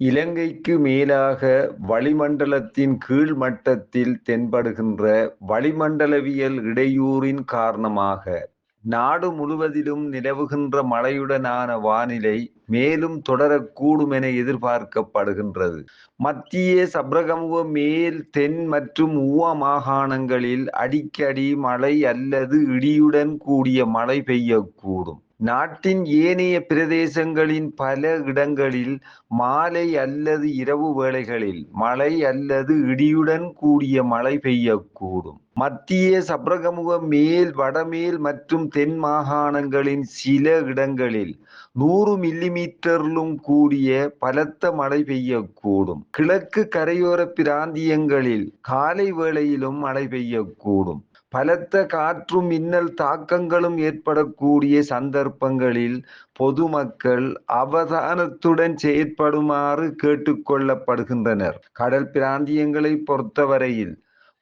இலங்கைக்கு மேலாக வளிமண்டலத்தின் கீழ் மட்டத்தில் தென்படுகின்ற வளிமண்டலவியல் இடையூறின் காரணமாக நாடு முழுவதிலும் நிலவுகின்ற மழையுடனான வானிலை மேலும் தொடரக்கூடும் என எதிர்பார்க்கப்படுகின்றது. மத்திய சப்ரகமுக மேல் தென் மற்றும் ஊவா மாகாணங்களில் அடிக்கடி மழை அல்லது இடியுடன் கூடிய மழை பெய்யக்கூடும். நாட்டின் ஏனைய பிரதேசங்களின் பல இடங்களில் மாலை அல்லது இரவு வேளைகளில் மழை அல்லது இடியுடன் கூடிய மழை பெய்யக்கூடும். மத்திய சப்ரகமுக மேல் வடமேல் மற்றும் தென் மாகாணங்களின் சில இடங்களில் நூறு மில்லிமீட்டரிலும் கூடிய பலத்த மழை பெய்யக்கூடும். கிழக்கு கரையோர பிராந்தியங்களில் காலை வேளையிலும் மழை பெய்யக்கூடும். பலத்த காற்றும் மின்னல் தாக்கங்களும் ஏற்படக்கூடிய சந்தர்ப்பங்களில் பொதுமக்கள் அவதானத்துடன் செயற்படுமாறு கேட்டுக்கொள்ளப்படுகின்றனர் கடல் பிராந்தியங்களை பொறுத்தவரையில்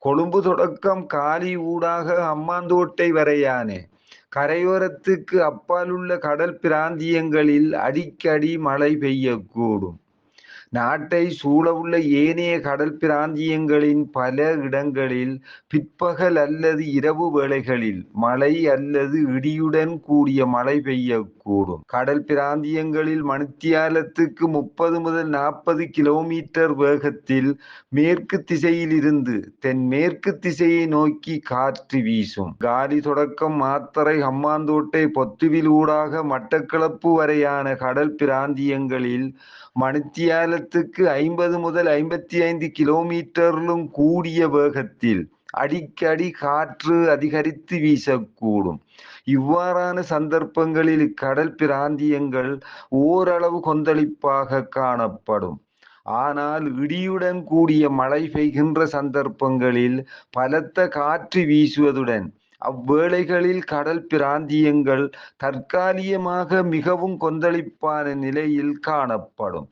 கொழும்பு தொடக்கம் காலி ஊடாக அம்மாந்தோட்டை வரையானே கரையோரத்துக்கு அப்பாலுள்ள கடல் பிராந்தியங்களில் அடிக்கடி மழை பெய்யக்கூடும். நாட்டை சூழவுள்ள ஏனைய கடல் பிராந்தியங்களின் பல இடங்களில் பிற்பகல் அல்லது இரவு வேளைகளில் மழை அல்லது இடியுடன் கூடிய மழை பெய்யக்கூடும். கடல் பிராந்தியங்களில் மணித்தியாலத்துக்கு முப்பது முதல் நாற்பது கிலோமீட்டர் வேகத்தில் மேற்கு திசையிலிருந்து தென்மேற்கு திசையை நோக்கி காற்று வீசும். காலி தொடக்கம் மாத்தரை ஹம்மாந்தோட்டை பொத்துவில் ஊடாக மட்டக்களப்பு வரையான கடல் பிராந்தியங்களில் மணித்தியால நிமிடத்துக்கு ஐம்பது முதல் ஐம்பத்தி ஐந்து கிலோமீட்டரிலும் கூடிய வேகத்தில் அடிக்கடி காற்று அதிகரித்து வீசக்கூடும். இவ்வாறான சந்தர்ப்பங்களில் கடல் பிராந்தியங்கள் ஓரளவு கொந்தளிப்பாக காணப்படும். ஆனால் இடியுடன் கூடிய மழை பெய்கின்ற சந்தர்ப்பங்களில் பலத்த காற்று வீசுவதுடன் அவ்வேளைகளில் கடல் பிராந்தியங்கள் தற்காலிகமாக மிகவும் கொந்தளிப்பான நிலையில் காணப்படும்.